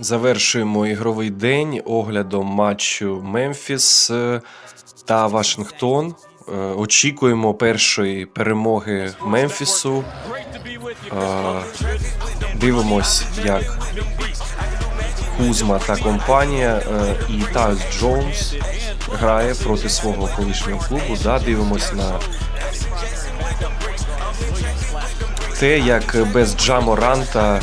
Завершуємо ігровий день оглядом матчу Мемфіс е, та Вашингтон. Е, Очікуємо першої перемоги Мемфісу. Е, Дивимось, як Кузма та компанія і Тайс Джонс грає проти свого колишнього клубу. Дивимось на те, як без Джаморанта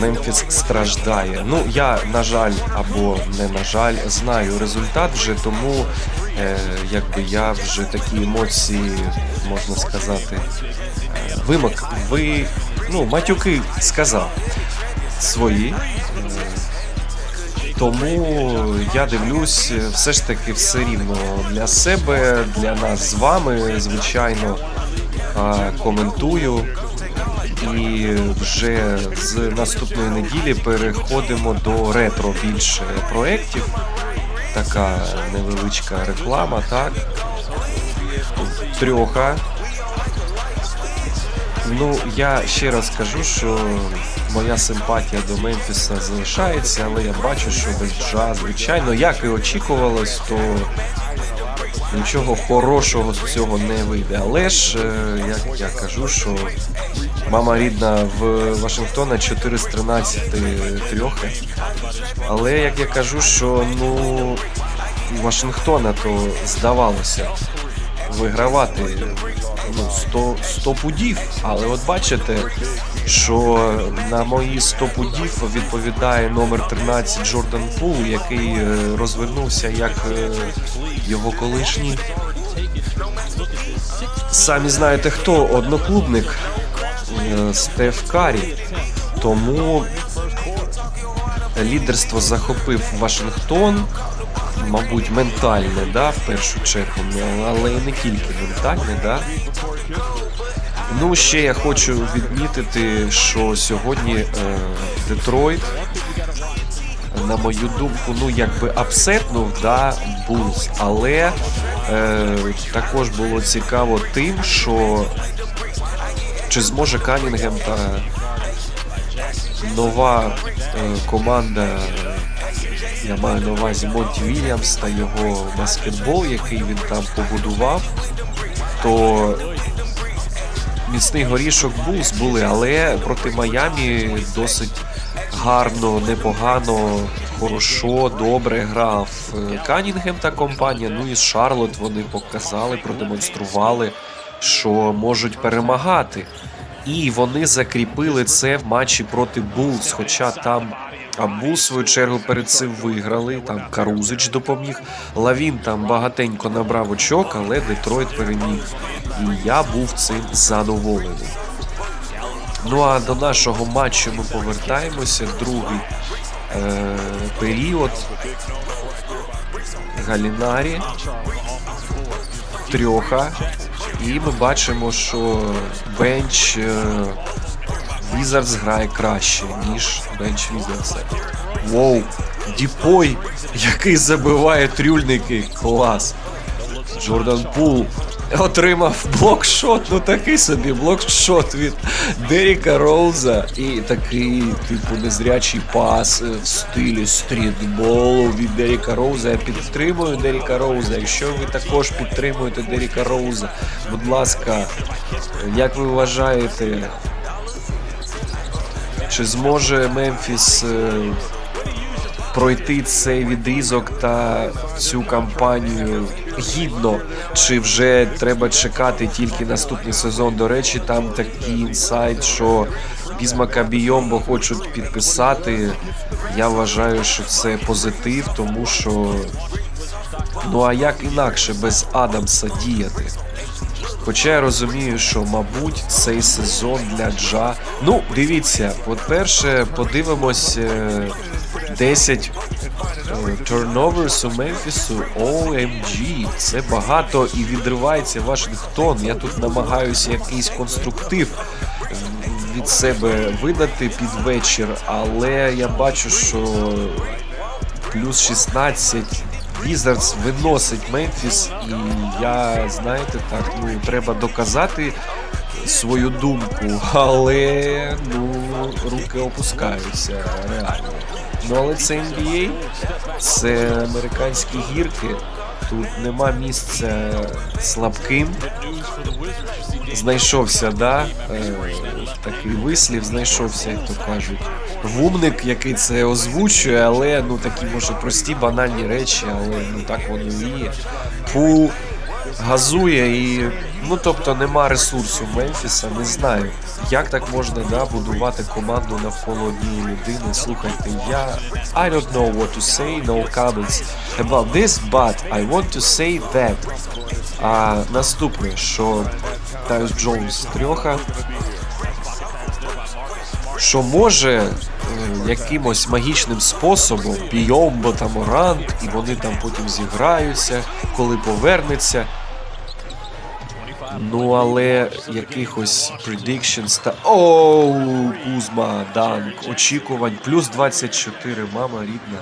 Мемфіс страждає. Ну, я, на жаль, або не на жаль, знаю результат вже, тому е, якби я вже такі емоції, можна сказати, е, вимок, ви, ну, матюки сказав свої. Е, Тому я дивлюсь все ж таки все рівно для себе, для нас з вами, звичайно, коментую. І вже з наступної неділі переходимо до ретро більше проєктів. Така невеличка реклама, так. Трьоха. Ну, я ще раз скажу, що моя симпатія до Мемфіса залишається, але я бачу, що без Джа, звичайно, як і очікувалось, то нічого хорошого з цього не вийде. Але ж, е, як я кажу, що мама рідна в Вашингтона 4 з 13 трьохи. Але як я кажу, що ну у Вашингтона то здавалося вигравати ну, 100, 100 пудів. Але от бачите, що на мої 100 пудів відповідає номер 13 Джордан Пул, який е, розвернувся як е, його колишній. Самі знаєте хто, одноклубник е, Стеф Карі. Тому лідерство захопив Вашингтон, мабуть, ментальне, да, в першу чергу, ну, але і не тільки ментальне, да. Ну, ще я хочу відмітити, що сьогодні е, Детройт, на мою думку, ну якби апсетнув да, Булс, але е, також було цікаво тим, що чи зможе Канінгем та нова е, команда, я маю на увазі Монті Вільямс та його баскетбол, який він там побудував, то міцний горішок Булс були, але проти Майамі досить гарно, непогано, хорошо, добре грав е, Канінгем та компанія. Ну і Шарлот вони показали, продемонстрували, що можуть перемагати. І вони закріпили це в матчі проти Булс, хоча там. А Булс, в свою чергу, перед цим виграли. Там Карузич допоміг. Лавін там багатенько набрав очок, але Детройт переміг. І я був цим задоволений. Ну а до нашого матчу ми повертаємося. Другий е- період. Галінарі. Трьоха. І ми бачимо, що бенч е- Візардс грає краще, ніж бенч Візардса. Воу! Діпой, який забиває трюльники. Клас. Джордан Пул отримав блокшот, ну такий собі блокшот від Деріка Роуза. І такий, типу, незрячий пас в стилі стрітболу від Деріка Роуза. Я підтримую Деріка Роуза. Якщо ви також підтримуєте Деріка Роуза, будь ласка, як ви вважаєте, чи зможе Мемфіс е, пройти цей відрізок та цю кампанію гідно? Чи вже треба чекати тільки наступний сезон? До речі, там такий інсайт, що Бізмака Бійомбо хочуть підписати. Я вважаю, що це позитив, тому що ну а як інакше без Адамса діяти? Хоча я розумію, що, мабуть, цей сезон для Джа. Ну, дивіться, по-перше, подивимось е, 10 турноверс у Мемфісу. OMG, це багато і відривається Вашингтон. Я тут намагаюся якийсь конструктив від себе видати під вечір, але я бачу, що плюс 16 Wizards виносить Мемфіс, і я, знаєте, так, ну треба доказати свою думку, але ну, руки опускаються реально. Ну але це NBA, це американські гірки. Тут нема місця слабким. Знайшовся, да? Е, такий вислів знайшовся, як то кажуть. Вумник, який це озвучує, але ну такі може прості, банальні речі, але ну так воно і є. Пул газує і. Ну тобто нема ресурсу Мемфіса, не знаю. Як так можна да, будувати команду навколо однієї людини? Слухайте, я I don't know what to say, no comments about this, but I want to say that. А наступне, що Тайус Джонс трьоха, що може якимось магічним способом Бійомбо та Морант, і вони там потім зіграються, коли повернеться. Ну, але якихось predictions та. Оу, Кузма, Данк, очікувань, плюс 24, мама рідна.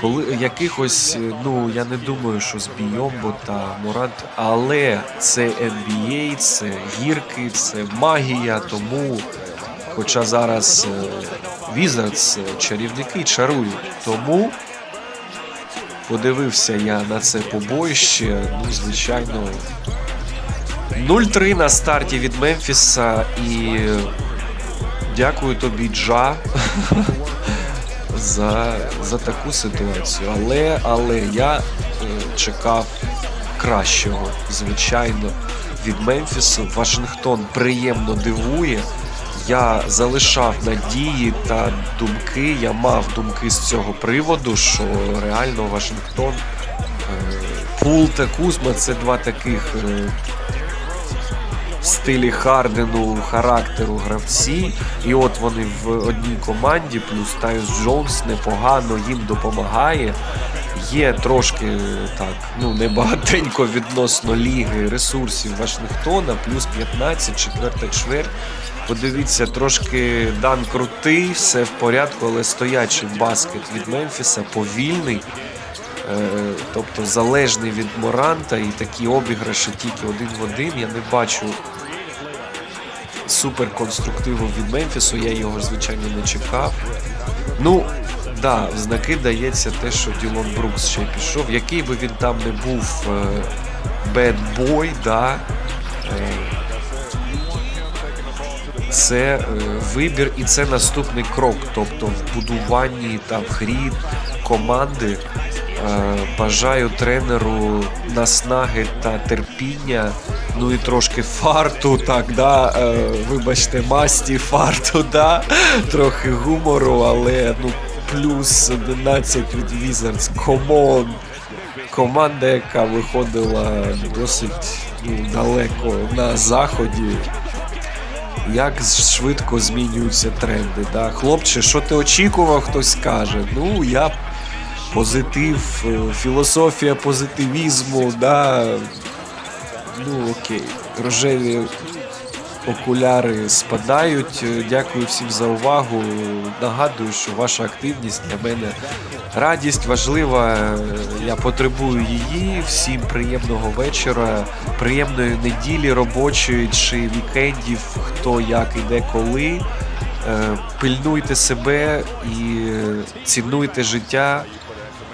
Коли якихось, ну я не думаю, що з Бійомбо та Морант, але це NBA, це гірки, це магія, тому. Хоча зараз Wizards, чарівники чарують. Тому подивився я на це побоїще, ну, звичайно. 0-3 на старті від Мемфіса і дякую тобі, Джа, за за таку ситуацію. Але але я е, чекав кращого, звичайно, від Мемфісу. Вашингтон приємно дивує. Я залишав надії та думки. Я мав думки з цього приводу, що реально Вашингтон, е, Пул та Кузма це два таких. Е, в стилі Хардену характеру гравці, і от вони в одній команді, плюс Тайс Джонс непогано їм допомагає. Є трошки так, ну небагатенько відносно ліги ресурсів Вашингтона, плюс 15, четверта чверть. Подивіться, трошки дан крутий, все в порядку, але стоячий баскет від Мемфіса повільний. Е, тобто залежний від Моранта і такі обіграші тільки один в один. Я не бачу супер конструктиву від Мемфісу, я його, звичайно, не чекав. Ну, да, в знаки дається те, що Ділон Брукс ще пішов. Який би він там не був бедбой, да, е, це е, вибір і це наступний крок. Тобто в будуванні та в грі команди. Е, бажаю тренеру наснаги та терпіння. Ну і трошки фарту, так, да. Е, вибачте, масті фарту, да. Трохи гумору, але ну плюс 11 від Wizards. Комон. Команда, яка виходила досить ну, далеко на заході. Як швидко змінюються тренди. Да? Хлопче, що ти очікував, хтось каже. Ну, я позитив, е, філософія позитивізму, да. Ну окей, рожеві окуляри спадають. Дякую всім за увагу. Нагадую, що ваша активність для мене радість важлива. Я потребую її. Всім приємного вечора, приємної неділі робочої чи вікендів, хто як іде коли. Е, пильнуйте себе і цінуйте життя.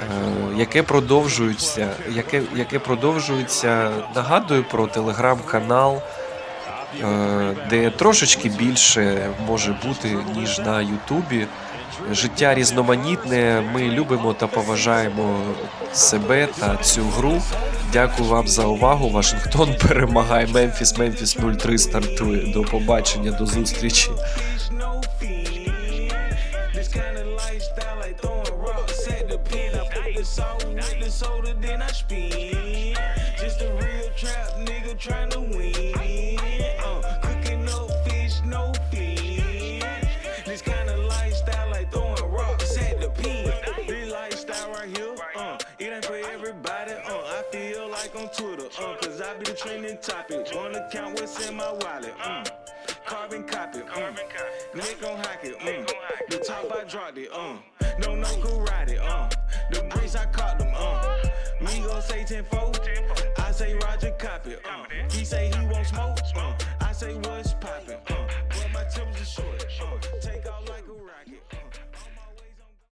Е, яке продовжується, яке яке продовжується. Нагадую про телеграм-канал, де трошечки більше може бути, ніж на Ютубі. Життя різноманітне. Ми любимо та поважаємо себе та цю гру. Дякую вам за увагу. Вашингтон перемагає Мемфіс. Мемфіс 03 стартує. До побачення, до зустрічі. trying to win. Trending topic. Wanna count what's in my wallet. Mm. Carbon copy, mm. Nick gon' hack it, mm. The top I dropped it, uh. No, no karate, uh. The bricks I caught them, uh. Me gon' say 10 I say Roger copy, uh. He say he won't smoke, uh. I say what's poppin'. Uh,